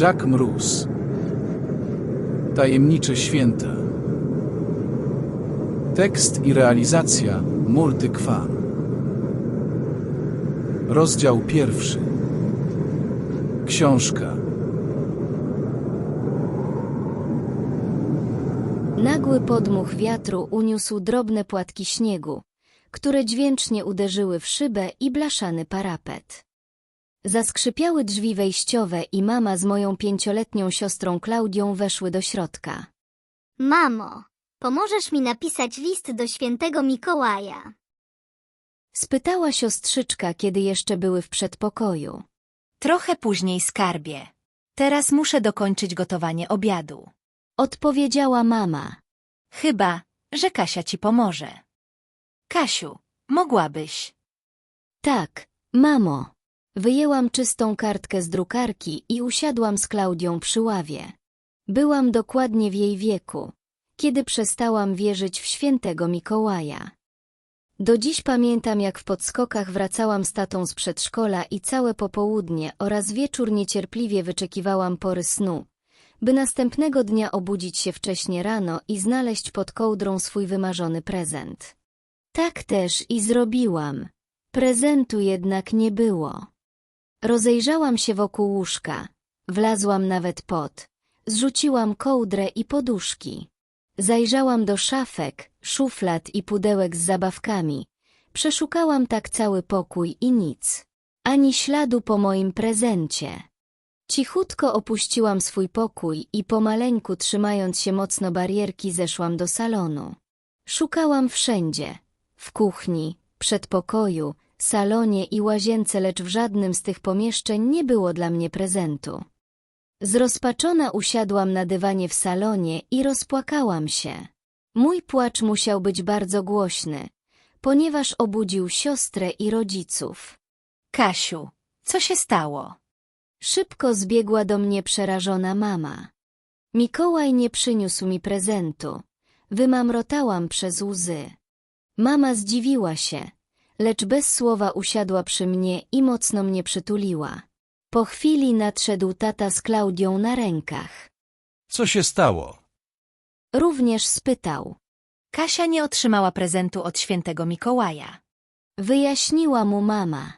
Jack Mróz. Tajemnicze święta. Tekst i realizacja Murty Kwan. Rozdział pierwszy. Książka. Nagły podmuch wiatru uniósł drobne płatki śniegu, które dźwięcznie uderzyły w szybę i blaszany parapet. Zaskrzypiały drzwi wejściowe i mama z moją pięcioletnią siostrą Klaudią weszły do środka. Mamo, pomożesz mi napisać list do świętego Mikołaja? Spytała siostrzyczka, kiedy jeszcze były w przedpokoju. Trochę później skarbie. Teraz muszę dokończyć gotowanie obiadu. Odpowiedziała mama. Chyba, że Kasia ci pomoże. Kasiu, mogłabyś. Tak, mamo. Wyjęłam czystą kartkę z drukarki i usiadłam z Klaudią przy ławie. Byłam dokładnie w jej wieku, kiedy przestałam wierzyć w świętego Mikołaja. Do dziś pamiętam, jak w podskokach wracałam z tatą z przedszkola i całe popołudnie oraz wieczór niecierpliwie wyczekiwałam pory snu, by następnego dnia obudzić się wcześnie rano i znaleźć pod kołdrą swój wymarzony prezent. Tak też i zrobiłam. Prezentu jednak nie było. Rozejrzałam się wokół łóżka, wlazłam nawet pod, zrzuciłam kołdrę i poduszki. Zajrzałam do szafek, szuflad i pudełek z zabawkami. Przeszukałam tak cały pokój i nic. Ani śladu po moim prezencie. Cichutko opuściłam swój pokój i pomaleńku trzymając się mocno barierki zeszłam do salonu. Szukałam wszędzie. W kuchni, przedpokoju, salonie i łazience, lecz w żadnym z tych pomieszczeń nie było dla mnie prezentu. Zrozpaczona usiadłam na dywanie w salonie i rozpłakałam się. Mój płacz musiał być bardzo głośny, ponieważ obudził siostrę i rodziców. Kasiu, co się stało? Szybko zbiegła do mnie przerażona mama. Mikołaj nie przyniósł mi prezentu. Wymamrotałam przez łzy. Mama zdziwiła się, lecz bez słowa usiadła przy mnie i mocno mnie przytuliła. Po chwili nadszedł tata z Klaudią na rękach. Co się stało? Również spytał. Kasia nie otrzymała prezentu od świętego Mikołaja. Wyjaśniła mu mama.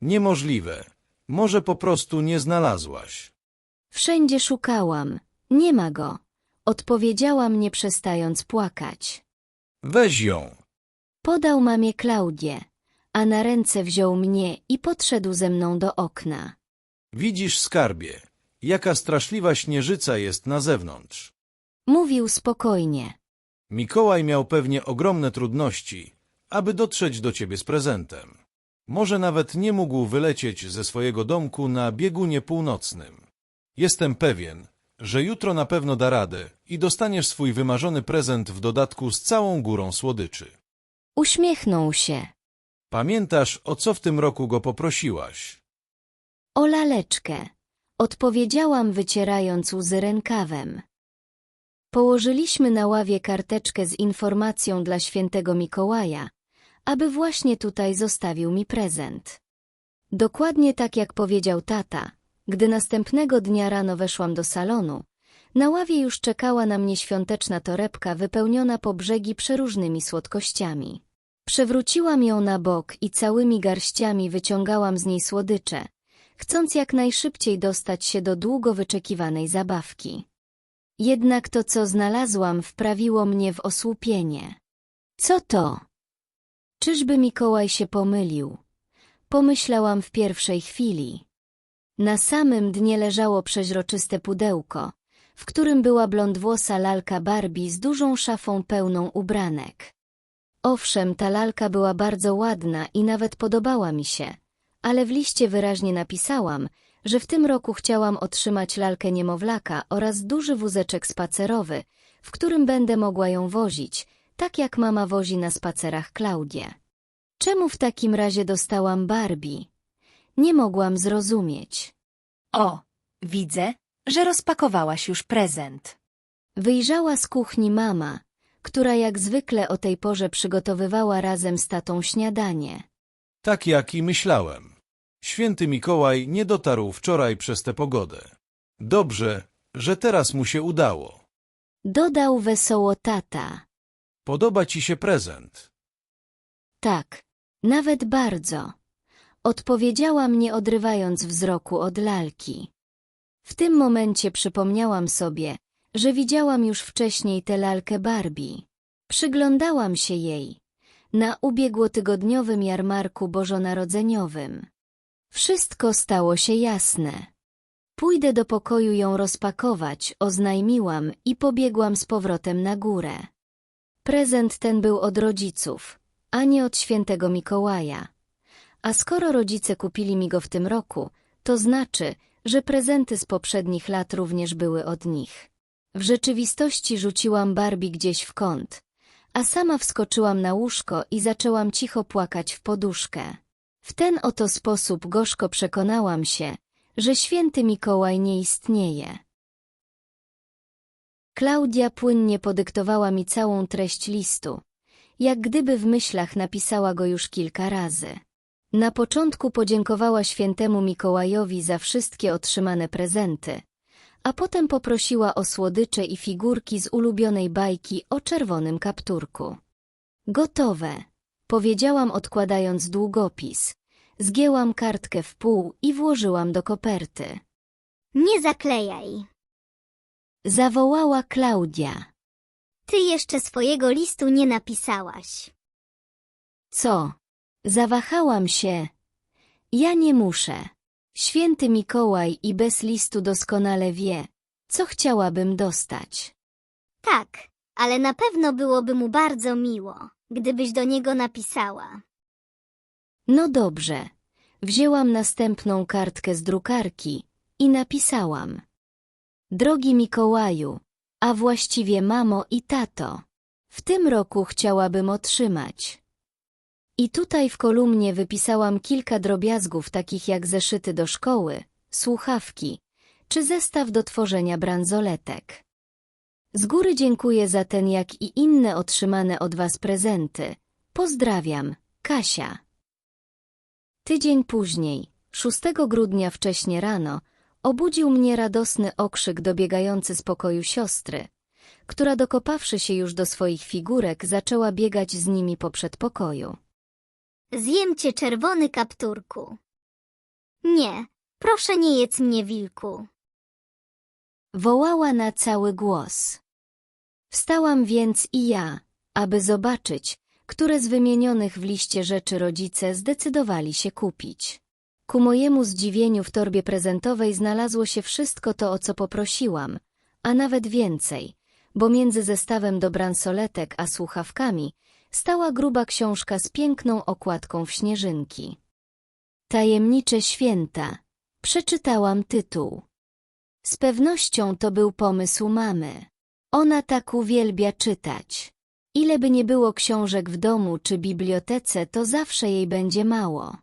Niemożliwe. Może po prostu nie znalazłaś. Wszędzie szukałam. Nie ma go. Odpowiedziałam nie przestając płakać. Weź ją. Podał mamie Klaudię, a na ręce wziął mnie i podszedł ze mną do okna. Widzisz, skarbie, jaka straszliwa śnieżyca jest na zewnątrz. Mówił spokojnie. Mikołaj miał pewnie ogromne trudności, aby dotrzeć do ciebie z prezentem. Może nawet nie mógł wylecieć ze swojego domku na biegunie północnym. Jestem pewien, że jutro na pewno da radę i dostaniesz swój wymarzony prezent w dodatku z całą górą słodyczy. Uśmiechnął się. Pamiętasz, o co w tym roku go poprosiłaś? O laleczkę. Odpowiedziałam wycierając łzy rękawem. Położyliśmy na ławie karteczkę z informacją dla świętego Mikołaja, aby właśnie tutaj zostawił mi prezent. Dokładnie tak jak powiedział tata, gdy następnego dnia rano weszłam do salonu, na ławie już czekała na mnie świąteczna torebka wypełniona po brzegi przeróżnymi słodkościami. Przewróciłam ją na bok i całymi garściami wyciągałam z niej słodycze, chcąc jak najszybciej dostać się do długo wyczekiwanej zabawki. Jednak to, co znalazłam, wprawiło mnie w osłupienie. Co to? Czyżby Mikołaj się pomylił? Pomyślałam w pierwszej chwili. Na samym dnie leżało przeźroczyste pudełko, w którym była blondwłosa lalka Barbie z dużą szafą pełną ubranek. Owszem, ta lalka była bardzo ładna i nawet podobała mi się, ale w liście wyraźnie napisałam, że w tym roku chciałam otrzymać lalkę niemowlaka oraz duży wózeczek spacerowy, w którym będę mogła ją wozić, tak jak mama wozi na spacerach Klaudię. Czemu w takim razie dostałam Barbie? Nie mogłam zrozumieć. O, widzę, że rozpakowałaś już prezent. Wyjrzała z kuchni mama, która jak zwykle o tej porze przygotowywała razem z tatą śniadanie. Tak jak i myślałem. Święty Mikołaj nie dotarł wczoraj przez tę pogodę. Dobrze, że teraz mu się udało. Dodał wesoło tata. Podoba ci się prezent. Tak, nawet bardzo. Odpowiedziałam, nie odrywając wzroku od lalki. W tym momencie przypomniałam sobie, że widziałam już wcześniej tę lalkę Barbie. Przyglądałam się jej na ubiegłotygodniowym jarmarku bożonarodzeniowym. Wszystko stało się jasne. Pójdę do pokoju ją rozpakować, oznajmiłam i pobiegłam z powrotem na górę. Prezent ten był od rodziców, a nie od świętego Mikołaja. A skoro rodzice kupili mi go w tym roku, to znaczy, że prezenty z poprzednich lat również były od nich. W rzeczywistości rzuciłam Barbie gdzieś w kąt, a sama wskoczyłam na łóżko i zaczęłam cicho płakać w poduszkę. W ten oto sposób gorzko przekonałam się, że święty Mikołaj nie istnieje. Klaudia płynnie podyktowała mi całą treść listu, jak gdyby w myślach napisała go już kilka razy. Na początku podziękowała świętemu Mikołajowi za wszystkie otrzymane prezenty, a potem poprosiła o słodycze i figurki z ulubionej bajki o czerwonym kapturku. Gotowe, powiedziałam odkładając długopis. Zgięłam kartkę w pół i włożyłam do koperty. Nie zaklejaj. Zawołała Klaudia. Ty jeszcze swojego listu nie napisałaś. Co? Zawahałam się. Ja nie muszę. Święty Mikołaj i bez listu doskonale wie, co chciałabym dostać. Tak, ale na pewno byłoby mu bardzo miło, gdybyś do niego napisała. No dobrze. Wzięłam następną kartkę z drukarki i napisałam. Drogi Mikołaju, a właściwie mamo i tato, w tym roku chciałabym otrzymać. I tutaj w kolumnie wypisałam kilka drobiazgów takich jak zeszyty do szkoły, słuchawki, czy zestaw do tworzenia bransoletek. Z góry dziękuję za ten jak i inne otrzymane od Was prezenty. Pozdrawiam, Kasia. Tydzień później, 6 grudnia wcześnie rano, obudził mnie radosny okrzyk dobiegający z pokoju siostry, która dokopawszy się już do swoich figurek, zaczęła biegać z nimi po przedpokoju. Zjem cię czerwony kapturku. Nie, proszę nie jedz mnie wilku. Wołała na cały głos. Wstałam więc i ja, aby zobaczyć, które z wymienionych w liście rzeczy rodzice zdecydowali się kupić. Ku mojemu zdziwieniu w torbie prezentowej znalazło się wszystko to, o co poprosiłam, a nawet więcej, bo między zestawem do bransoletek a słuchawkami stała gruba książka z piękną okładką w śnieżynki. Tajemnicze święta. Przeczytałam tytuł. Z pewnością to był pomysł mamy. Ona tak uwielbia czytać. Ile by nie było książek w domu czy bibliotece, to zawsze jej będzie mało.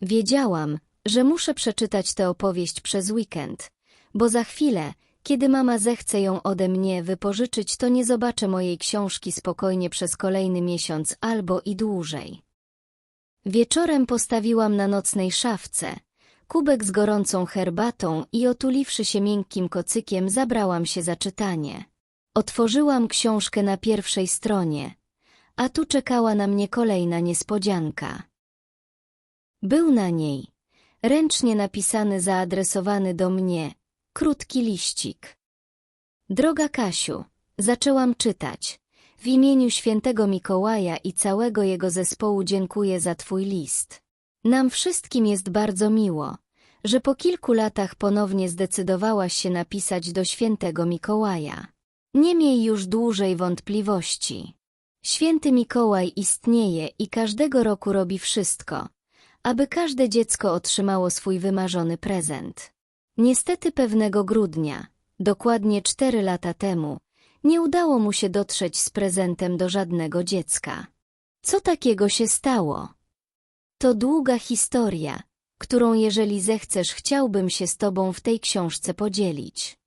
Wiedziałam, że muszę przeczytać tę opowieść przez weekend, bo za chwilę, kiedy mama zechce ją ode mnie wypożyczyć, to nie zobaczę mojej książki spokojnie przez kolejny miesiąc albo i dłużej. Wieczorem postawiłam na nocnej szafce kubek z gorącą herbatą i otuliwszy się miękkim kocykiem zabrałam się za czytanie. Otworzyłam książkę na pierwszej stronie, a tu czekała na mnie kolejna niespodzianka. Był na niej, ręcznie napisany zaadresowany do mnie, krótki liścik. Droga Kasiu, zaczęłam czytać. W imieniu świętego Mikołaja i całego jego zespołu dziękuję za twój list. Nam wszystkim jest bardzo miło, że po kilku latach ponownie zdecydowałaś się napisać do świętego Mikołaja. Nie miej już dłużej wątpliwości. Święty Mikołaj istnieje i każdego roku robi wszystko, aby każde dziecko otrzymało swój wymarzony prezent. Niestety pewnego grudnia, dokładnie cztery lata temu, nie udało mu się dotrzeć z prezentem do żadnego dziecka. Co takiego się stało? To długa historia, którą jeżeli zechcesz chciałbym się z tobą w tej książce podzielić.